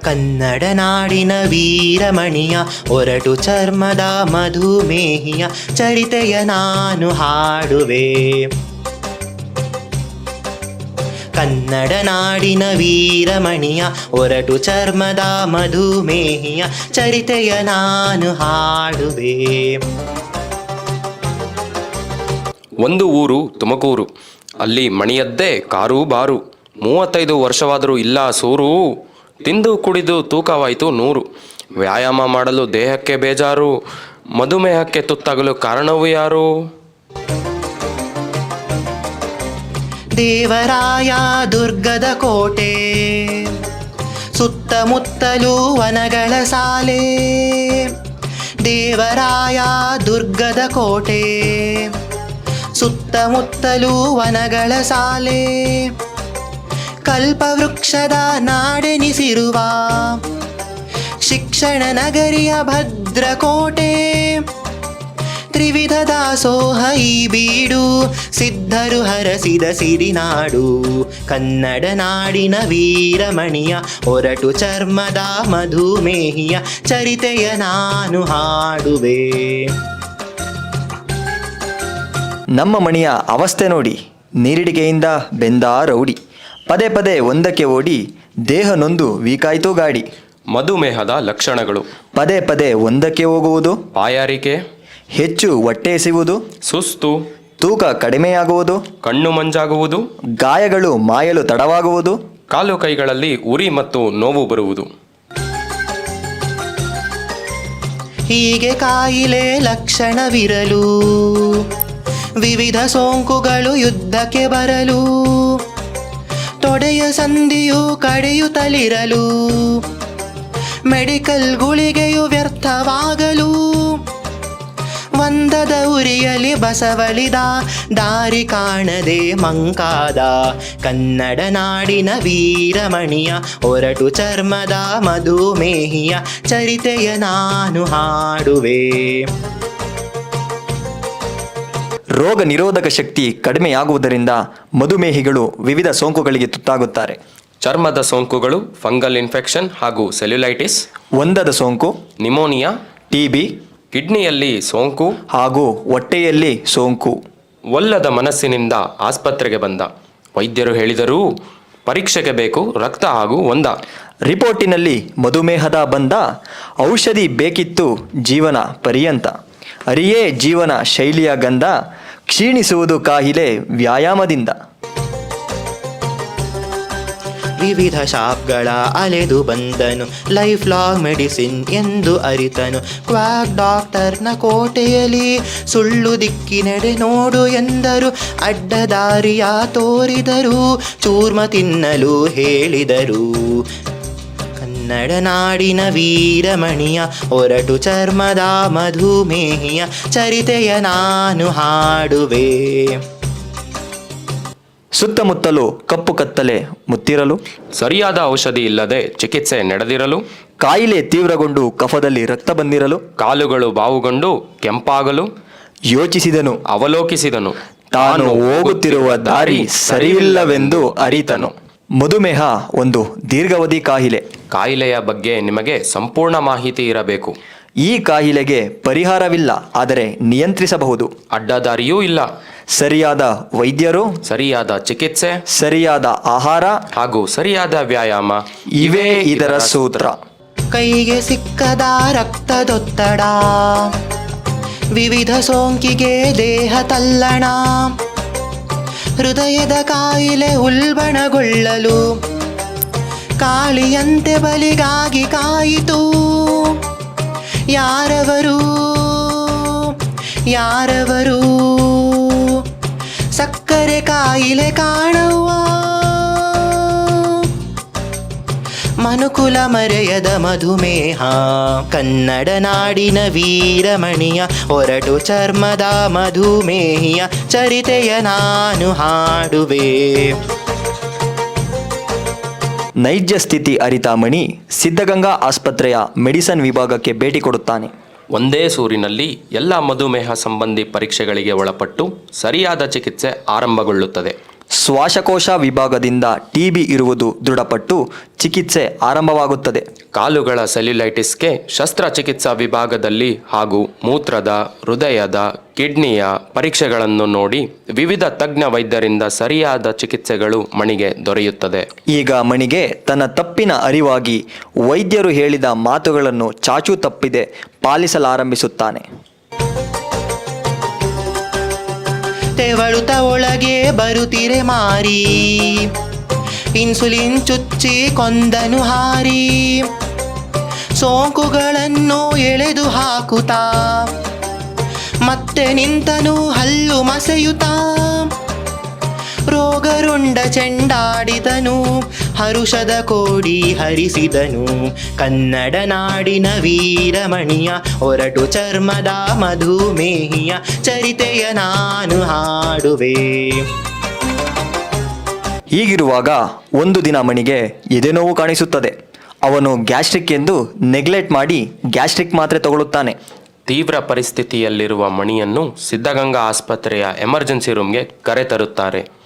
ಕನ್ನಡ ನಾಡಿನ ವೀರಮಣಿಯ, ಒರಟು ಚರ್ಮದ ಮಧುಮೇಹಿಯ ಚರಿತೆಯ ನಾನು ಹಾಡುವೆ. ಕನ್ನಡ ನಾಡಿನ ವೀರಮಣಿಯ, ಒರಟು ಚರ್ಮದ ಮಧುಮೇಹಿಯ ಚರಿತೆಯ ನಾನು ಹಾಡುವೆ. ಒಂದು ಊರು, ತುಮಕೂರು. ಅಲ್ಲಿ ಮಣಿಯದ್ದೇ ಕಾರು ಬಾರು. ಮೂವತ್ತೈದು ವರ್ಷವಾದರೂ ಇಲ್ಲ ಸೂರು. ತಿಂದು ಕುಡಿದು ತೂಕವಾಯಿತು ನೂರು. ವ್ಯಾಯಾಮ ಮಾಡಲು ದೇಹಕ್ಕೆ ಬೇಜಾರು, ಮಧುಮೇಹಕ್ಕೆ ತುತ್ತಾಗಲು ಕಾರಣವು ಯಾರು? ದೇವರಾಯ ದುರ್ಗದ ಕೋಟೆ, ಸುತ್ತಮುತ್ತಲು ವನಗಳ ಸಾಲೆ. ದೇವರಾಯ ದುರ್ಗದ ಕೋಟೆ, ಸುತ್ತಮುತ್ತಲು ವನಗಳ ಸಾಲೆ. ಕಲ್ಪವೃಕ್ಷದ ನಾಡೆನಿಸಿರುವ ಶಿಕ್ಷಣ ನಗರಿಯ ಭದ್ರಕೋಟೆ. ತ್ರಿವಿಧ ದಾಸೋಹ ಈ ಬೀಡು ಸಿದ್ಧರು ಹರಸಿದ ಸಿರಿನಾಡು. ಕನ್ನಡ ನಾಡಿನ ವೀರಮಣಿಯ ಒರಟು ಚರ್ಮದ ಮಧುಮೇಹಿಯ ಚರಿತೆಯ ನಾನು ಹಾಡುವೆ. ನಮ್ಮ ಮಣಿಯ ಅವಸ್ಥೆ ನೋಡಿ, ನೀರಿಡಿಗೆಯಿಂದ ಬೆಂದ ರೌಡಿ. ಪದೇ ಪದೇ ಒಂದಕ್ಕೆ ಓಡಿ ದೇಹ ನೊಂದು ವೀಕಾಯಿತು ಗಾಡಿ. ಮಧುಮೇಹದ ಲಕ್ಷಣಗಳು. ಪದೇ ಪದೇ ಒಂದಕ್ಕೆ ಹೋಗುವುದು. ಬಾಯಾರಿಕೆ ಹೆಚ್ಚು ಹೊಟ್ಟೆ ಎಸೆಯುವುದು ಸುಸ್ತು. ತೂಕ ಕಡಿಮೆಯಾಗುವುದು. ಕಣ್ಣು ಮಂಜಾಗುವುದು. ಗಾಯಗಳು ಮಾಯಲು ತಡವಾಗುವುದು. ಕಾಲು ಕೈಗಳಲ್ಲಿ ಉರಿ ಮತ್ತು ನೋವು ಬರುವುದು. ಹೀಗೆ ಕಾಯಿಲೆ ಲಕ್ಷಣವಿರಲು. ವಿವಿಧ ಸೋಂಕುಗಳು ಯುದ್ಧಕ್ಕೆ ಬರಲು. ತೊಡೆಯ ಸಂಧಿಯು ತಲಿರಲು ಮೆಡಿಕಲ್ ಗುಳಿಗೆಯು ವ್ಯರ್ಥವಾಗಲು. ಒಂದದ ಉರಿಯಲಿ ಬಸವಳಿದ, ದಾರಿ ಕಾಣದೆ ಮಂಕಾದ, ಕನ್ನಡ ನಾಡಿನ ವೀರಮಣಿಯ, ಒರಟು ಚರ್ಮದ ಮಧುಮೇಹಿಯ ಚರಿತೆಯ ನಾನು ಹಾಡುವೆ. ರೋಗ ನಿರೋಧಕ ಶಕ್ತಿ ಕಡಿಮೆಯಾಗುವುದರಿಂದ ಮಧುಮೇಹಿಗಳು ವಿವಿಧ ಸೋಂಕುಗಳಿಗೆ ತುತ್ತಾಗುತ್ತಾರೆ. ಚರ್ಮದ ಸೋಂಕುಗಳು ಫಂಗಲ್ ಇನ್ಫೆಕ್ಷನ್ ಹಾಗೂ ಸೆಲ್ಯುಲೈಟಿಸ್ ಒಂದದ ಸೋಂಕು ನಿಮೋನಿಯಾ ಟಿಬಿ ಕಿಡ್ನಿಯಲ್ಲಿ ಸೋಂಕು ಹಾಗೂ ಹೊಟ್ಟೆಯಲ್ಲಿ ಸೋಂಕು. ಒಲ್ಲದ ಮನಸ್ಸಿನಿಂದ ಆಸ್ಪತ್ರೆಗೆ ಬಂದ. ವೈದ್ಯರು ಹೇಳಿದರೂ ಪರೀಕ್ಷೆಗೆ ಬೇಕು ರಕ್ತ ಹಾಗೂ ಒಂದ. ರಿಪೋರ್ಟಿನಲ್ಲಿ ಮಧುಮೇಹದ ಬಂದ ಔಷಧಿ ಬೇಕಿತ್ತು ಜೀವನ ಪರ್ಯಂತ. ಅರಿಯೇ ಜೀವನ ಶೈಲಿಯ ಗಂಧ ಕ್ಷೀಣಿಸುವುದು ಕಾಯಿಲೆ ವ್ಯಾಯಾಮದಿಂದ. ವಿವಿಧ ಶಾಪ್ಗಳ ಅಲೆದು ಬಂದನು ಲೈಫ್ ಲಾಂಗ್ ಮೆಡಿಸಿನ್ ಎಂದು ಅರಿತನು. ಕ್ವಾಕ್ ಡಾಕ್ಟರ್ನ ಕೋಟೆಯಲ್ಲಿ ಸುಳ್ಳು ದಿಕ್ಕಿನೆಡೆ ನೋಡು ಎಂದರು ಅಡ್ಡದಾರಿಯ ತೋರಿದರು, ಚೂರ್ಮ ತಿನ್ನಲು ಹೇಳಿದರು. ಕನ್ನಡ ನಾಡಿನ ವೀರಮಣಿಯ ಹೊರಟು ಚರ್ಮದ ಮಧುಮೇಹಿಯ ಚರಿತೆಯ ನಾನು ಹಾಡುವೆ. ಸುತ್ತಮುತ್ತಲು ಕಪ್ಪು ಕತ್ತಲೆ ಮುತ್ತಿರಲು ಸರಿಯಾದ ಔಷಧಿ ಇಲ್ಲದೆ ಚಿಕಿತ್ಸೆ ನಡೆದಿರಲು ಕಾಯಿಲೆ ತೀವ್ರಗೊಂಡು ಕಫದಲ್ಲಿ ರಕ್ತ ಬಂದಿರಲು ಕಾಲುಗಳು ಬಾವುಗೊಂಡು ಕೆಂಪಾಗಲು ಯೋಚಿಸಿದನು. ಅವಲೋಕಿಸಿದನು. ತಾನು ಹೋಗುತ್ತಿರುವ ದಾರಿ ಸರಿಯಿಲ್ಲವೆಂದು ಅರಿತನು. ಮಧುಮೇಹ ಒಂದು ದೀರ್ಘಾವಧಿ ಕಾಯಿಲೆ. ಕಾಯಿಲೆಯ ಬಗ್ಗೆ ನಿಮಗೆ ಸಂಪೂರ್ಣ ಮಾಹಿತಿ ಇರಬೇಕು. ಈ ಕಾಯಿಲೆಗೆ ಪರಿಹಾರವಿಲ್ಲ ಆದರೆ ನಿಯಂತ್ರಿಸಬಹುದು. ಅಡ್ಡದಾರಿಯೂ ಇಲ್ಲ. ಸರಿಯಾದ ವೈದ್ಯರು ಸರಿಯಾದ ಚಿಕಿತ್ಸೆ ಸರಿಯಾದ ಆಹಾರ ಹಾಗೂ ಸರಿಯಾದ ವ್ಯಾಯಾಮ ಇವೇ ಇದರ ಸೂತ್ರ. ಕೈಗೆ ಸಿಕ್ಕದ ರಕ್ತದೊತ್ತಡ ವಿವಿಧ ಸೋಂಕಿಗೆ ದೇಹ ತಲ್ಲಣ. ಹೃದಯದ ಕಾಯಿಲೆ ಉಲ್ಬಣಗೊಳ್ಳಲು ಕಾಳಿಯಂತೆ ಬಲಿಗಾಗಿ ಕಾಯಿತು. ಯಾರವರು? ಯಾರವರು? ಸಕ್ಕರೆ ಕಾಯಿಲೆ ಕಾಣುವ ಮನುಕುಲ ಮರೆಯದ ಮಧುಮೇಹ. ಕನ್ನಡ ನಾಡಿನ ವೀರಮಣಿಯ ಹೊರಟು ಚರ್ಮದ ಮಧುಮೇಹಿಯ ಚರಿತೆಯ ನಾನು ಹಾಡುವೆ. ನೈಜ ಸ್ಥಿತಿ ಅರಿತ ಮಣಿ ಸಿದ್ಧಗಂಗಾ ಆಸ್ಪತ್ರೆಯ ಮೆಡಿಸನ್ ವಿಭಾಗಕ್ಕೆ ಭೇಟಿ ಕೊಡುತ್ತಾನೆ. ಒಂದೇ ಸೂರಿನಲ್ಲಿ ಎಲ್ಲ ಮಧುಮೇಹ ಸಂಬಂಧಿ ಪರೀಕ್ಷೆಗಳಿಗೆ ಒಳಪಟ್ಟು ಸರಿಯಾದ ಚಿಕಿತ್ಸೆ ಆರಂಭಗೊಳ್ಳುತ್ತದೆ. ಶ್ವಾಸಕೋಶ ವಿಭಾಗದಿಂದ ಟಿಬಿ ಇರುವುದು ದೃಢಪಟ್ಟು ಚಿಕಿತ್ಸೆ ಆರಂಭವಾಗುತ್ತದೆ. ಕಾಲುಗಳ ಸೆಲ್ಯುಲೈಟಿಸ್ಗೆ ಶಸ್ತ್ರಚಿಕಿತ್ಸಾ ವಿಭಾಗದಲ್ಲಿ ಹಾಗೂ ಮೂತ್ರದ ಹೃದಯದ ಕಿಡ್ನಿಯ ಪರೀಕ್ಷೆಗಳನ್ನು ನೋಡಿ ವಿವಿಧ ತಜ್ಞ ವೈದ್ಯರಿಂದ ಸರಿಯಾದ ಚಿಕಿತ್ಸೆಗಳು ಮಣಿಗೆ ದೊರೆಯುತ್ತದೆ. ಈಗ ಮಣಿಗೆ ತನ್ನ ತಪ್ಪಿನ ಅರಿವಾಗಿ ವೈದ್ಯರು ಹೇಳಿದ ಮಾತುಗಳನ್ನು ಚಾಚು ತಪ್ಪಿದೆ ಪಾಲಿಸಲಾರಂಭಿಸುತ್ತಾನೆ. ತೆವಳುತ್ತ ಒಳಗೆ ಬರುತ್ತಿರೆ ಮಾರಿ. ಇನ್ಸುಲಿನ್ ಚುಚ್ಚಿ ಕೊಂದನು ಹಾರಿ. ಸೋಂಕುಗಳನ್ನು ಎಳೆದು ಹಾಕುತ್ತಾ ಮತ್ತೆ ನಿಂತನು ಹಲ್ಲು ಮಸೆಯುತ್ತಾ ರೋಗರುಂಡ ಚೆಂಡಾಡಿದನು. ಹರುಷದ ಕೋಡಿ ಹರಿಸಿದನು. ಕನ್ನಡ ನಾಡಿನ ವೀರಮಣಿಯ ಹೊರಟು ಚರ್ಮದ ಮಧುಮೇಹಿಯ ಚರಿತೆಯ ನಾನು ಹಾಡುವೆ. ಹೀಗಿರುವಾಗ ಒಂದು ದಿನ ಮಣಿಗೆ ಎದೆನೋವು ಕಾಣಿಸುತ್ತದೆ. ಅವನು ಗ್ಯಾಸ್ಟ್ರಿಕ್ ಎಂದು ನೆಗ್ಲೆಕ್ಟ್ ಮಾಡಿ ಗ್ಯಾಸ್ಟ್ರಿಕ್ ಮಾತ್ರೆ ತಗೊಳ್ಳುತ್ತಾನೆ. ತೀವ್ರ ಪರಿಸ್ಥಿತಿಯಲ್ಲಿರುವ ಮಣಿಯನ್ನು ಸಿದ್ಧಗಂಗಾ ಆಸ್ಪತ್ರೆಯ ಎಮರ್ಜೆನ್ಸಿ ರೂಮ್ಗೆ ಕರೆತರುತ್ತಾರೆ.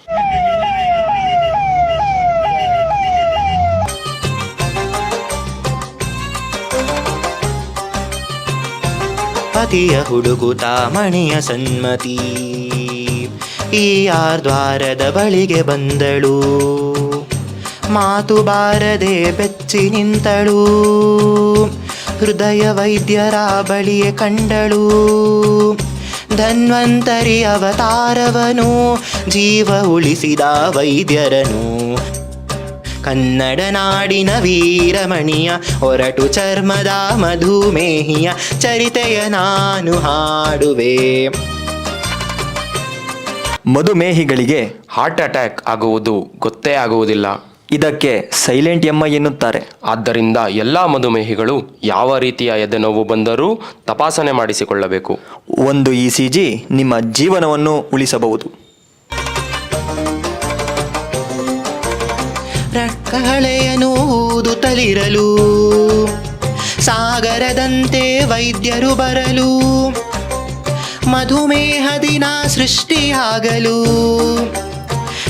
ಪತಿಯ ಹುಡುಗುತ ಮಣಿಯ ಸನ್ಮತಿ. ಈ ದ್ವಾರದ ಬಳಿಗೆ ಬಂದಳು. ಮಾತು ಬಾರದೆ ಬೆಚ್ಚಿ ನಿಂತಳು. ಹೃದಯ ವೈದ್ಯರ ಬಳಿಯೇ ಕಂಡಳು. ಧನ್ವಂತರಿ ಅವತಾರವನು, ಜೀವ ಉಳಿಸಿದ ವೈದ್ಯರನು. ಕನ್ನಡ ನಾಡಿನ ವೀರಮಣಿಯ ಹೊರಟು ಚರ್ಮದ ಮಧುಮೇಹಿಯ ಚರಿತೆಯ ನಾನು ಹಾಡುವೆ. ಮಧುಮೇಹಿಗಳಿಗೆ ಹಾರ್ಟ್ ಅಟ್ಯಾಕ್ ಆಗುವುದು ಗೊತ್ತೇ ಆಗುವುದಿಲ್ಲ. ಇದಕ್ಕೆ ಸೈಲೆಂಟ್ ಎಮ್ಮ ಎನ್ನುತ್ತಾರೆ. ಆದ್ದರಿಂದ ಎಲ್ಲ ಮಧುಮೇಹಿಗಳು ಯಾವ ರೀತಿಯ ಎದೆನೋವು ಬಂದರೂ ತಪಾಸಣೆ ಮಾಡಿಸಿಕೊಳ್ಳಬೇಕು. ಒಂದು ಇ ಸಿ ಜಿ ನಿಮ್ಮ ಜೀವನವನ್ನು ಉಳಿಸಬಹುದು. ರಕ್ಕಳೆಯನು ತಲಿರಲು, ಸಾಗರದಂತೆ ವೈದ್ಯರು ಬರಲು, ಮಧುಮೇಹ ದಿನ ಸೃಷ್ಟಿಯಾಗಲು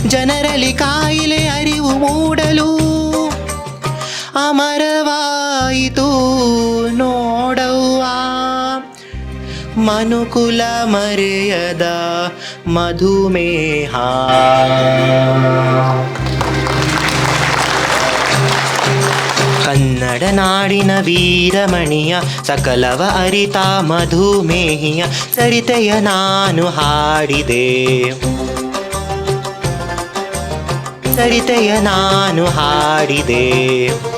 ಜನರಲ್ಲಿ ಕಾಯಿಲೆ ಅರಿವು ಮೂಡಲು, ಅಮರವಾಯಿತು ನೋಡವ್ವ. ಮನುಕುಲ ಮರೆಯದ ಮಧುಮೇಹ. ಕನ್ನಡ ನಾಡಿನ ವೀರಮಣಿಯ ಸಕಲವ ಅರಿತ ಮಧುಮೇಹಿಯ ಸರಿತೆಯ ನಾನು ಹಾಡಿದೆ. ಸರಿತೆಯ ನಾನು ಹಾಡಿದೆ.